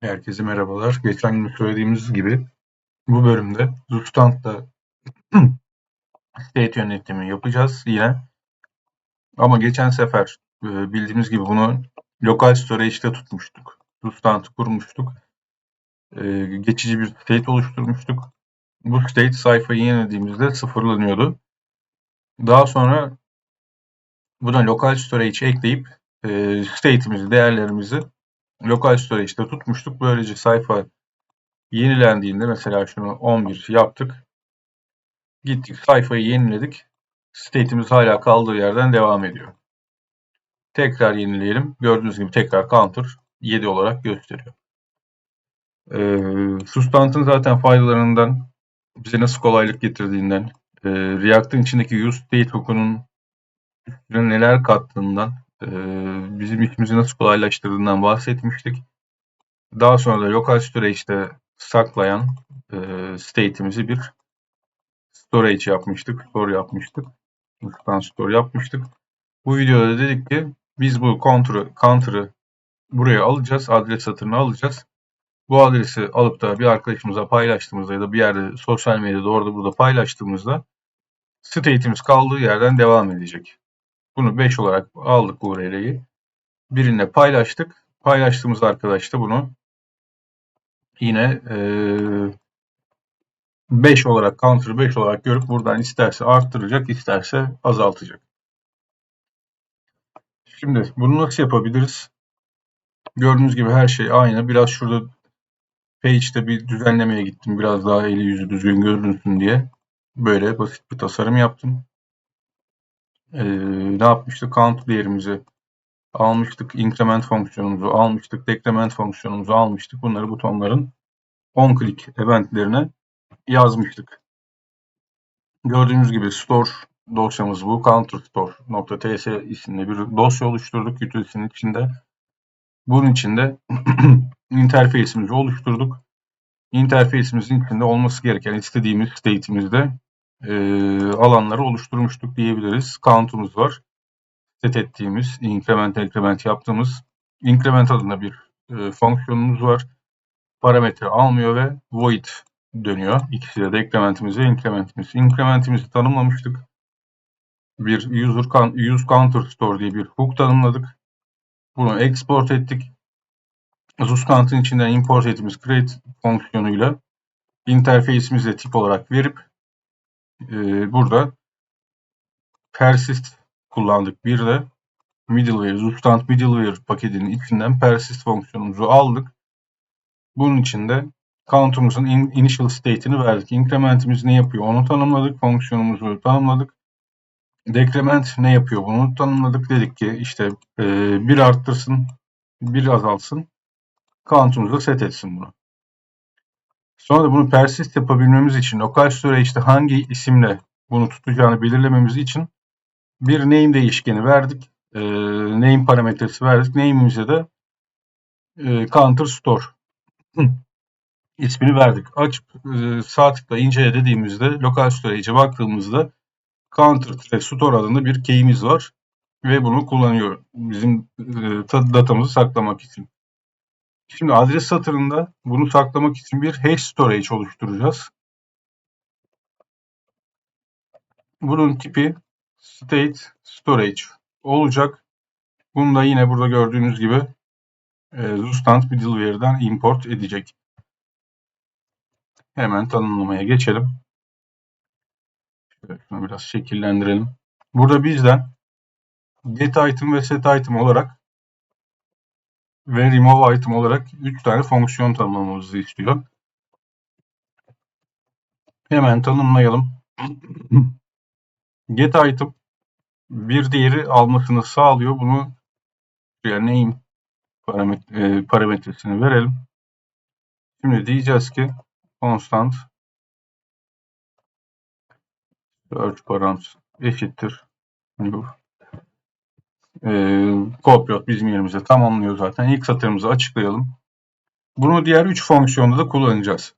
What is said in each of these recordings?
Herkese merhabalar. Geçen gün söylediğimiz gibi bu bölümde Zustant'ta state yönetimi yapacağız yine. Ama geçen sefer e, bildiğimiz gibi bunu lokal storage'de tutmuştuk. Zustant'ı kurmuştuk. E, geçici bir state oluşturmuştuk. Bu state sayfayı yenilediğimizde sıfırlanıyordu. Daha sonra buna lokal storage ekleyip e, state'imizi, değerlerimizi lokal storage'de tutmuştuk. Böylece sayfa yenilendiğinde mesela şunu 11 yaptık. Gittik sayfayı yeniledik. State'imiz hala kaldığı yerden devam ediyor. Tekrar yenileyelim. Gördüğünüz gibi tekrar counter 7 olarak gösteriyor. Ee, Sustant'ın zaten faydalarından bize nasıl kolaylık getirdiğinden, e, React'ın içindeki use state hookunun neler kattığından, e, bizim işimizi nasıl kolaylaştırdığından bahsetmiştik. Daha sonra da local storage'de saklayan e, state'imizi bir storage yapmıştık. Store yapmıştık. Instance store yapmıştık. Bu videoda dedik ki biz bu counter'ı counter'ı buraya alacağız. Adres satırını alacağız. Bu adresi alıp da bir arkadaşımıza paylaştığımızda ya da bir yerde sosyal medyada orada burada paylaştığımızda state'imiz kaldığı yerden devam edecek. Bunu 5 olarak aldık URL'yi. Birine paylaştık. Paylaştığımız arkadaş da bunu yine ee, 5 olarak counter 5 olarak görüp buradan isterse arttıracak isterse azaltacak. Şimdi bunu nasıl yapabiliriz? Gördüğünüz gibi her şey aynı. Biraz şurada page'de bir düzenlemeye gittim. Biraz daha eli yüzü düzgün görünsün diye. Böyle basit bir tasarım yaptım. Ee, ne yapmıştık? Count değerimizi almıştık. Increment fonksiyonumuzu almıştık. Decrement fonksiyonumuzu almıştık. Bunları butonların on click eventlerine yazmıştık. Gördüğünüz gibi store dosyamız bu. counterstore.ts isimli bir dosya oluşturduk utility'nin içinde. Bunun içinde interface'imizi oluşturduk. Interface'imizin içinde olması gereken istediğimiz state'imizde e, alanları oluşturmuştuk diyebiliriz. Count'umuz var. Set ettiğimiz, increment, increment yaptığımız increment adında bir e, fonksiyonumuz var. Parametre almıyor ve void dönüyor. İkisi de decrementimiz ve incrementimiz. Incrementimizi tanımlamıştık. Bir user use counter store diye bir hook tanımladık. Bunu export ettik. Zuscount'ın içinden import ettiğimiz create fonksiyonuyla interface'imize tip olarak verip e, burada persist kullandık. Bir de middleware, Zuscount middleware paketinin içinden persist fonksiyonumuzu aldık. Bunun içinde count'umuzun in, initial state'ini verdik. Increment'imiz ne yapıyor onu tanımladık. Fonksiyonumuzu tanımladık. Decrement ne yapıyor bunu tanımladık. Dedik ki işte e, bir arttırsın, bir azalsın. Count'umuzu set etsin bunu. Sonra da bunu persist yapabilmemiz için local storage'de hangi isimle bunu tutacağını belirlememiz için bir name değişkeni verdik. E, name parametresi verdik. Name'imize de e, counter store ismini verdik. Açıp e, sağ tıkla incele dediğimizde lokal storage'e baktığımızda counter store adında bir key'imiz var ve bunu kullanıyor bizim e, datamızı saklamak için. Şimdi adres satırında bunu saklamak için bir hash storage oluşturacağız. Bunun tipi state storage olacak. Bunu da yine burada gördüğünüz gibi e, Zustand middleware'den import edecek. Hemen tanımlamaya geçelim. Şöyle biraz şekillendirelim. Burada bizden get item ve set item olarak ve remove item olarak 3 tane fonksiyon tanımlamamızı istiyor. Hemen tanımlayalım. Get item bir değeri almasını sağlıyor. Bunu yani name parametre, parametresini verelim. Şimdi diyeceğiz ki constant search params eşittir new ee, Copilot bizim yerimize tamamlıyor zaten. İlk satırımızı açıklayalım. Bunu diğer üç fonksiyonda da kullanacağız.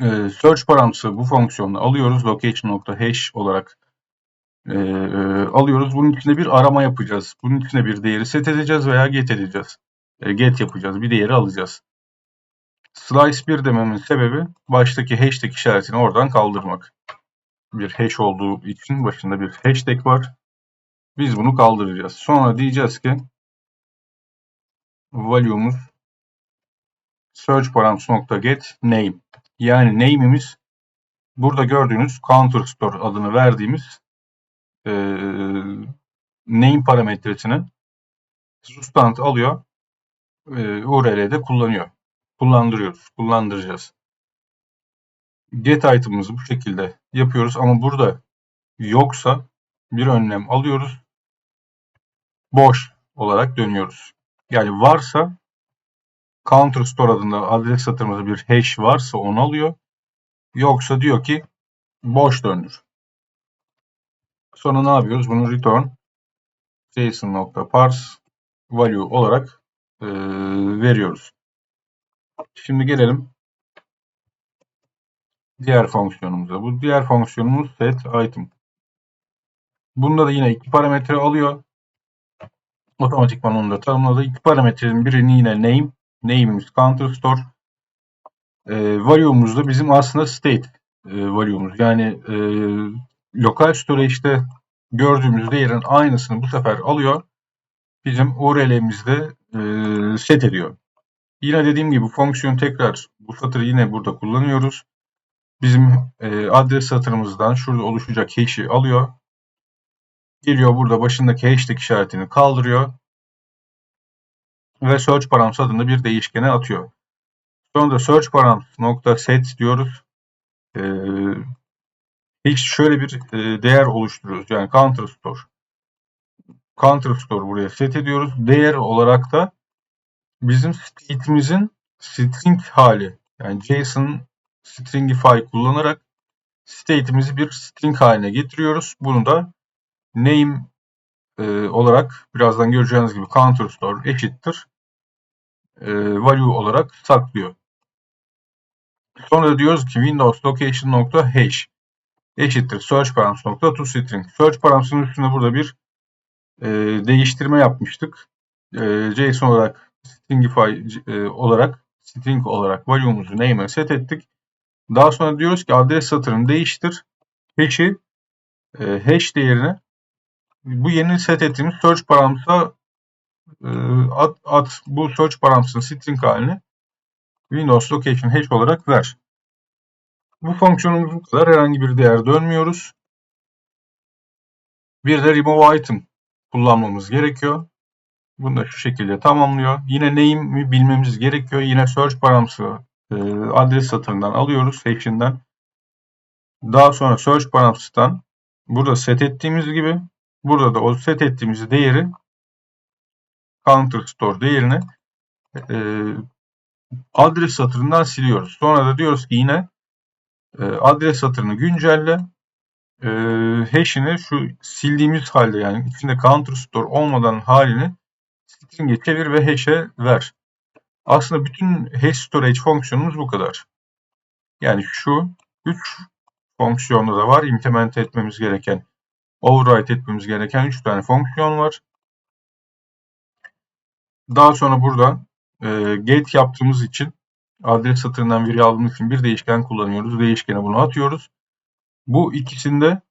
ee, search paramsı bu fonksiyonu alıyoruz. Location.hash olarak e, e, alıyoruz. Bunun içinde bir arama yapacağız. Bunun içine bir değeri set edeceğiz veya get edeceğiz. e, get yapacağız. Bir değeri alacağız. Slice 1 dememin sebebi baştaki hashtag işaretini oradan kaldırmak. Bir hash olduğu için başında bir hashtag var. Biz bunu kaldıracağız. Sonra diyeceğiz ki value'umuz search params.get name. Yani name'imiz burada gördüğünüz counter store adını verdiğimiz e, name parametresini substant alıyor e, URL'de kullanıyor. Kullandırıyoruz. Kullandıracağız. Get item'ımızı bu şekilde yapıyoruz ama burada yoksa bir önlem alıyoruz. Boş olarak dönüyoruz. Yani varsa counter store adında adres satırımızda bir hash varsa onu alıyor. Yoksa diyor ki boş döndür. Sonra ne yapıyoruz? Bunu return json.parse value olarak e, veriyoruz. Şimdi gelelim diğer fonksiyonumuza. Bu diğer fonksiyonumuz set item. Bunda da yine iki parametre alıyor. Otomatikman onu da tanımladı. İki parametrenin birini yine name. Name'imiz counter store. E, value'umuz da bizim aslında state e, value'umuz. Yani e, lokal storage'de gördüğümüz değerin aynısını bu sefer alıyor. Bizim URL'imizde e, set ediyor. Yine dediğim gibi fonksiyon tekrar bu satırı yine burada kullanıyoruz. Bizim e, adres satırımızdan şurada oluşacak hash'i alıyor. Geliyor burada başındaki hashtag işaretini kaldırıyor. Ve search params adında bir değişkene atıyor. Sonra da search params nokta set diyoruz. E, hiç şöyle bir e, değer oluşturuyoruz. Yani counter store. Counter store buraya set ediyoruz. Değer olarak da bizim state'imizin string hali. Yani JSON stringify kullanarak state'imizi bir string haline getiriyoruz. Bunu da name e, olarak birazdan göreceğiniz gibi counter store eşittir e, value olarak saklıyor. Sonra diyoruz ki Windows location hash eşittir search params nokta to string. Search params'ın üstünde burada bir e, değiştirme yapmıştık. E, JSON olarak stringify e, olarak string olarak value'umuzu name'e set ettik. Daha sonra diyoruz ki adres satırını değiştir. Hash'i e, hash değerini bu yeni set ettiğimiz search params'a e, at, at bu search params'ın string halini Windows location hash olarak ver. Bu fonksiyonumuz kadar. Herhangi bir değer dönmüyoruz. Bir de remove item kullanmamız gerekiyor. Bunu da şu şekilde tamamlıyor. Yine name'i bilmemiz gerekiyor. Yine search paramsı e, adres satırından alıyoruz hash'inden. Daha sonra search params'tan burada set ettiğimiz gibi burada da o set ettiğimiz değeri counter store değerini e, adres satırından siliyoruz. Sonra da diyoruz ki yine e, adres satırını güncelle e, hash'ini şu sildiğimiz halde yani içinde counter store olmadan halini string'e çevir ve hash'e ver. Aslında bütün hash storage fonksiyonumuz bu kadar. Yani şu 3 fonksiyonda da var. implement etmemiz gereken, override etmemiz gereken 3 tane fonksiyon var. Daha sonra burada e, get yaptığımız için adres satırından veri aldığımız için bir değişken kullanıyoruz. Değişkene bunu atıyoruz. Bu ikisinde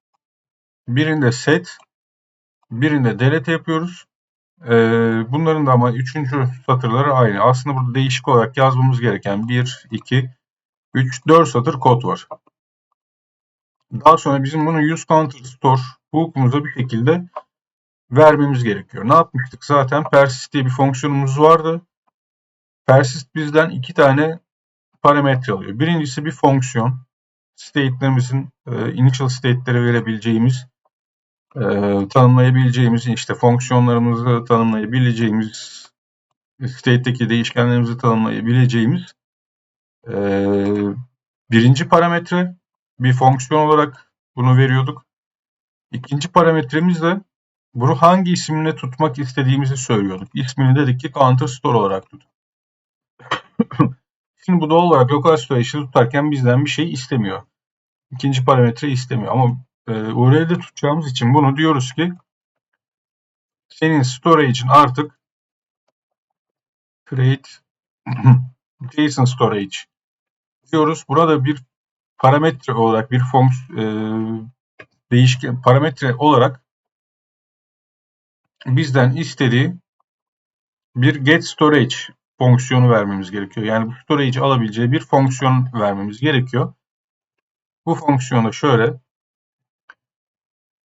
birinde set, birinde delete yapıyoruz. Ee, bunların da ama üçüncü satırları aynı. Aslında burada değişik olarak yazmamız gereken 1, 2, 3, 4 satır kod var. Daha sonra bizim bunu use counter store hook'umuza bir şekilde vermemiz gerekiyor. Ne yapmıştık? Zaten persist diye bir fonksiyonumuz vardı. Persist bizden iki tane parametre alıyor. Birincisi bir fonksiyon. State'lerimizin e, initial state'lere verebileceğimiz e, tanımlayabileceğimiz işte fonksiyonlarımızı tanımlayabileceğimiz state'deki değişkenlerimizi tanımlayabileceğimiz e, birinci parametre bir fonksiyon olarak bunu veriyorduk. İkinci parametremiz de bunu hangi isimle tutmak istediğimizi söylüyorduk. İsmini dedik ki counter store olarak tut. Şimdi bu doğal olarak lokal storage'ı tutarken bizden bir şey istemiyor. İkinci parametre istemiyor ama e, URL'de tutacağımız için bunu diyoruz ki senin storage'in artık create JSON storage diyoruz. Burada bir parametre olarak bir fonksiyon değişken parametre olarak bizden istediği bir get storage fonksiyonu vermemiz gerekiyor. Yani bu storage alabileceği bir fonksiyon vermemiz gerekiyor. Bu fonksiyonu şöyle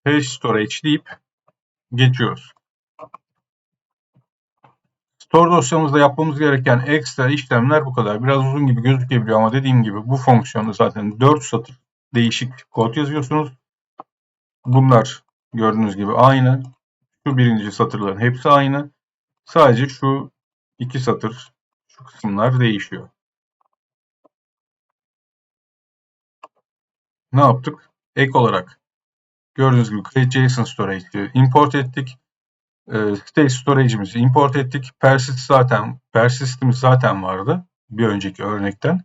hash storage deyip geçiyoruz. Store dosyamızda yapmamız gereken ekstra işlemler bu kadar. Biraz uzun gibi gözükebiliyor ama dediğim gibi bu fonksiyonu zaten 4 satır değişik kod yazıyorsunuz. Bunlar gördüğünüz gibi aynı. Şu birinci satırların hepsi aynı. Sadece şu iki satır, şu kısımlar değişiyor. Ne yaptık? Ek olarak gördüğünüz gibi create JSON storage import ettik. E, state storage'imizi import ettik. Persist zaten persistimiz zaten vardı bir önceki örnekten.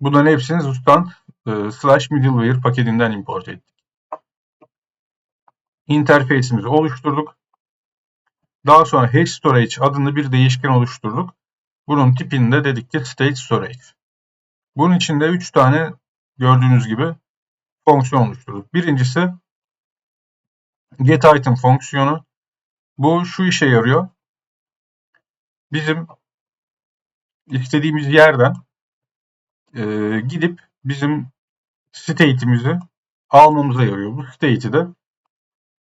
Bunların hepsini Zustan e, slash middleware paketinden import ettik. Interface'imizi oluşturduk. Daha sonra hash storage adında bir değişken oluşturduk. Bunun tipini de dedik ki state storage. Bunun içinde 3 tane gördüğünüz gibi fonksiyon oluşturduk. Birincisi get item fonksiyonu. Bu şu işe yarıyor. Bizim istediğimiz yerden e, gidip bizim state'imizi almamıza yarıyor. Bu state'i de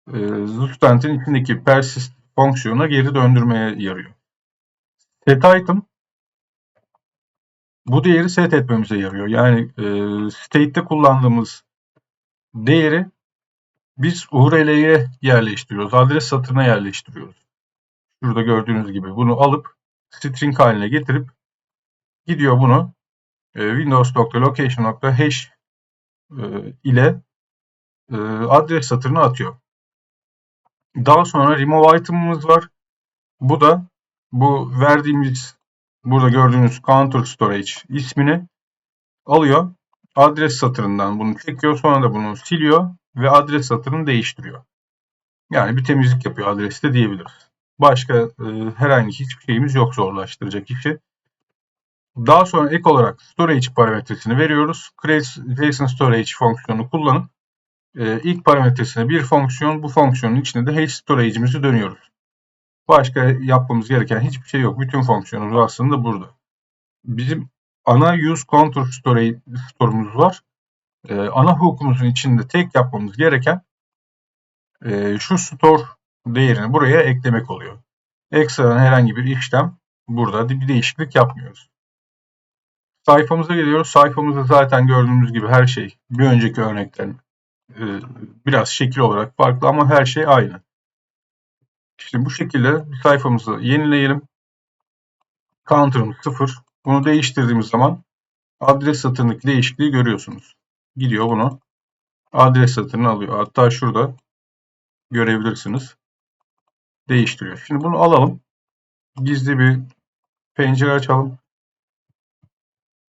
e, Zustant'in içindeki persist fonksiyona geri döndürmeye yarıyor. Set item bu değeri set etmemize yarıyor. Yani e, state'te kullandığımız değeri biz URL'ye yerleştiriyoruz. Adres satırına yerleştiriyoruz. Şurada gördüğünüz gibi bunu alıp string haline getirip gidiyor bunu e, windows.location.hash e, ile e, adres satırına atıyor. Daha sonra remove item'ımız var. Bu da bu verdiğimiz burada gördüğünüz counter storage ismini alıyor. Adres satırından bunu çekiyor. Sonra da bunu siliyor ve adres satırını değiştiriyor. Yani bir temizlik yapıyor adreste diyebiliriz. Başka e, herhangi hiçbir şeyimiz yok zorlaştıracak işi. Daha sonra ek olarak storage parametresini veriyoruz. Create JSON storage fonksiyonu kullanıp e, ilk parametresine bir fonksiyon, bu fonksiyonun içinde de hash storage'imizi dönüyoruz. Başka yapmamız gereken hiçbir şey yok. Bütün fonksiyonumuz aslında burada. Bizim ana use contour storage store'umuz var. E, ana hookumuzun içinde tek yapmamız gereken e, şu store değerini buraya eklemek oluyor. Ekstradan herhangi bir işlem burada bir değişiklik yapmıyoruz. Sayfamıza geliyoruz. Sayfamızda zaten gördüğümüz gibi her şey bir önceki örnekten biraz şekil olarak farklı ama her şey aynı. İşte bu şekilde sayfamızı yenileyelim. Counter'ımız 0. Bunu değiştirdiğimiz zaman adres satırındaki değişikliği görüyorsunuz. Gidiyor bunu adres satırını alıyor. Hatta şurada görebilirsiniz. Değiştiriyor. Şimdi bunu alalım. Gizli bir pencere açalım.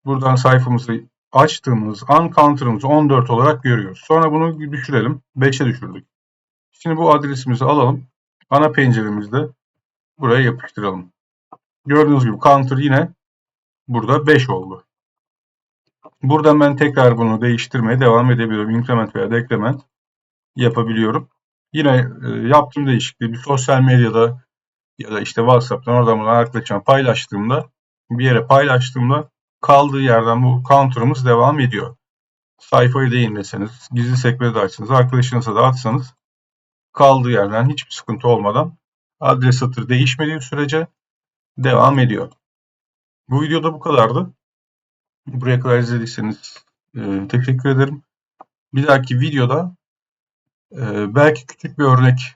Buradan sayfamızı açtığımız an counter'ımızı 14 olarak görüyoruz. Sonra bunu düşürelim. 5'e düşürdük. Şimdi bu adresimizi alalım. Ana penceremizde buraya yapıştıralım. Gördüğünüz gibi counter yine burada 5 oldu. Buradan ben tekrar bunu değiştirmeye devam edebiliyorum. Increment veya decrement yapabiliyorum. Yine e, yaptığım değişikliği bir sosyal medyada ya da işte WhatsApp'tan oradan buradan arkadaşlarım paylaştığımda bir yere paylaştığımda kaldığı yerden bu counter'ımız devam ediyor. Sayfayı değinmeseniz, gizli sekmede de açsanız, arkadaşınıza da atsanız kaldığı yerden hiçbir sıkıntı olmadan adres satır değişmediği sürece devam ediyor. Bu videoda bu kadardı. Buraya kadar izlediyseniz e, teşekkür ederim. Bir dahaki videoda e, belki küçük bir örnek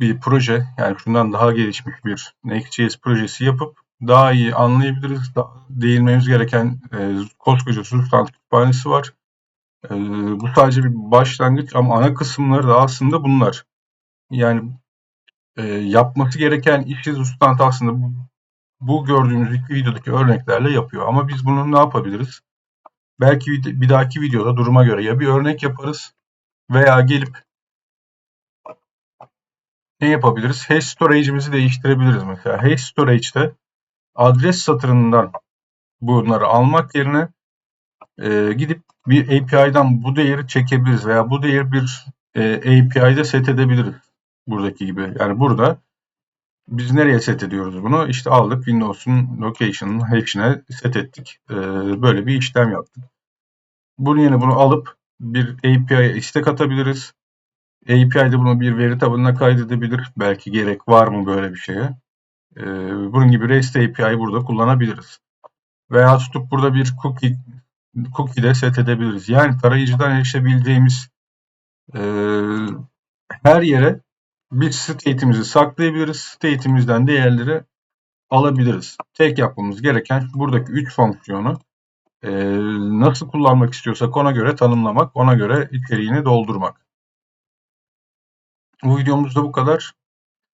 bir proje yani şundan daha gelişmiş bir Next.js projesi yapıp daha iyi anlayabiliriz. Daha değinmemiz gereken e, koskoca substans kütüphanesi var. E, bu sadece bir başlangıç ama ana kısımları da aslında bunlar. Yani e, yapması gereken işi substans aslında bu, bu gördüğümüz iki videodaki örneklerle yapıyor. Ama biz bunu ne yapabiliriz? Belki bir dahaki videoda duruma göre ya bir örnek yaparız veya gelip ne yapabiliriz? Hash storage'imizi değiştirebiliriz mesela. Hash storage'de adres satırından bunları almak yerine e, gidip bir API'den bu değeri çekebiliriz veya bu değeri bir e, API'de set edebiliriz. Buradaki gibi. Yani burada biz nereye set ediyoruz bunu? İşte aldık Windows'un location'ın hepsine set ettik. E, böyle bir işlem yaptık. Bunun yerine bunu alıp bir API'ye istek atabiliriz. API'de bunu bir veri tabanına kaydedebilir. Belki gerek var mı böyle bir şeye. Ee, bunun gibi REST API'yi burada kullanabiliriz. Veya tutup burada bir cookie cookie de set edebiliriz. Yani tarayıcıdan erişebileceğimiz e, her yere bir state'imizi saklayabiliriz. State'imizden değerleri alabiliriz. Tek yapmamız gereken buradaki 3 fonksiyonu e, nasıl kullanmak istiyorsak ona göre tanımlamak, ona göre içeriğini doldurmak. Bu videomuzda bu kadar.